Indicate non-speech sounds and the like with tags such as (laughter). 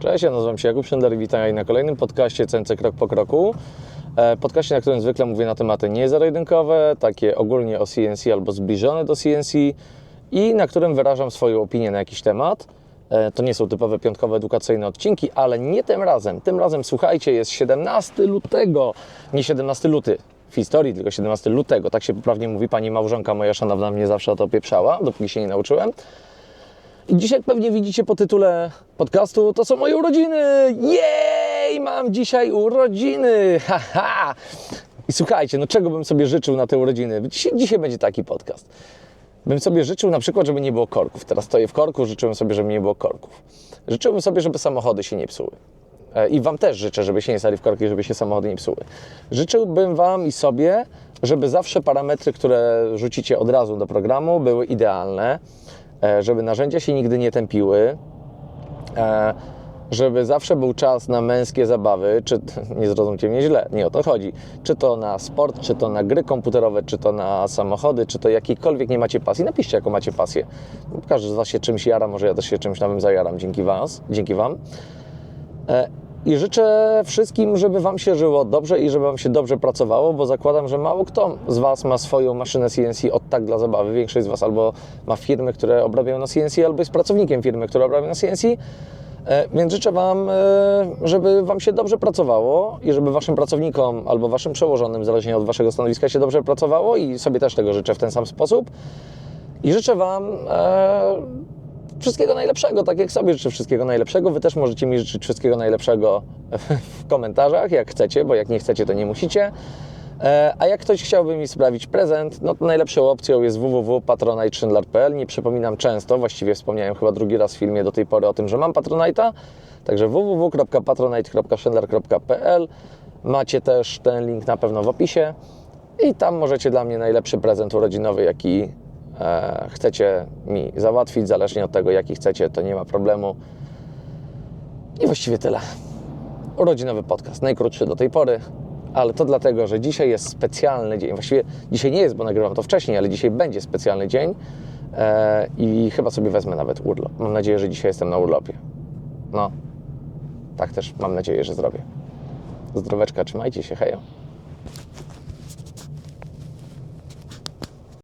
Cześć, ja nazywam się Jakub Szender i witam na kolejnym podcaście CNC Krok po Kroku. E, Podcaście, na którym zwykle mówię na tematy niezarodynkowe, takie ogólnie o CNC albo zbliżone do CNC i na którym wyrażam swoją opinię na jakiś temat. E, To nie są typowe piątkowe edukacyjne odcinki, ale nie tym razem. Tym razem, słuchajcie, jest 17 lutego, nie 17 luty w historii, tylko 17 lutego. Tak się poprawnie mówi pani małżonka moja szanowna mnie zawsze o to pieprzała, dopóki się nie nauczyłem. I dzisiaj, jak pewnie widzicie po tytule podcastu, to są moje urodziny! Jej! Mam dzisiaj urodziny! Haha! I słuchajcie, no czego bym sobie życzył na te urodziny? Dzisiaj, dzisiaj będzie taki podcast. Bym sobie życzył na przykład, żeby nie było korków. Teraz stoję w korku, życzyłem sobie, żeby nie było korków. Życzyłbym sobie, żeby samochody się nie psuły. E, I Wam też życzę, żeby się nie stali w korki, żeby się samochody nie psuły. Życzyłbym Wam i sobie, żeby zawsze parametry, które rzucicie od razu do programu, były idealne, żeby narzędzia się nigdy nie tępiły, e, żeby zawsze był czas na męskie zabawy, czy (laughs) nie zrozumcie mnie źle, nie o to chodzi. Czy to na sport, czy to na gry komputerowe, czy to na samochody, czy to jakiejkolwiek nie macie pasji, napiszcie jaką macie pasję. Każdy z Was się czymś jara, może ja też się czymś nowym zajaram dzięki Was, dzięki Wam. I życzę wszystkim, żeby Wam się żyło dobrze i żeby Wam się dobrze pracowało, bo zakładam, że mało kto z Was ma swoją maszynę CNC od tak dla zabawy. Większość z Was albo ma firmy, które obrabiają na CNC, albo jest pracownikiem firmy, która obrabia na CNC. E, Więc życzę Wam, e, żeby Wam się dobrze pracowało i żeby Waszym pracownikom albo Waszym przełożonym, zależnie od Waszego stanowiska, się dobrze pracowało i sobie też tego życzę w ten sam sposób. I życzę Wam e, wszystkiego najlepszego, tak jak sobie życzę wszystkiego najlepszego. Wy też możecie mi życzyć wszystkiego najlepszego w komentarzach, jak chcecie, bo jak nie chcecie, to nie musicie. E, A jak ktoś chciałby mi sprawić prezent, no to najlepszą opcją jest www.patronite.pl. Nie przypominam często, właściwie wspomniałem chyba drugi raz w filmie do tej pory o tym, że mam Patronite'a. Także www.patronite.pl Macie też ten link na pewno w opisie i tam możecie dla mnie najlepszy prezent urodzinowy, jaki chcecie mi załatwić, zależnie od tego, jaki chcecie, to nie ma problemu. I właściwie tyle. Urodzinowy podcast, najkrótszy do tej pory, ale to dlatego, że dzisiaj jest specjalny dzień. Właściwie dzisiaj nie jest, bo nagrywam to wcześniej, ale dzisiaj będzie specjalny dzień e, i chyba sobie wezmę nawet urlop. Mam nadzieję, że dzisiaj jestem na urlopie. No, tak też mam nadzieję, że zrobię. Zdroweczka, trzymajcie się, hejo.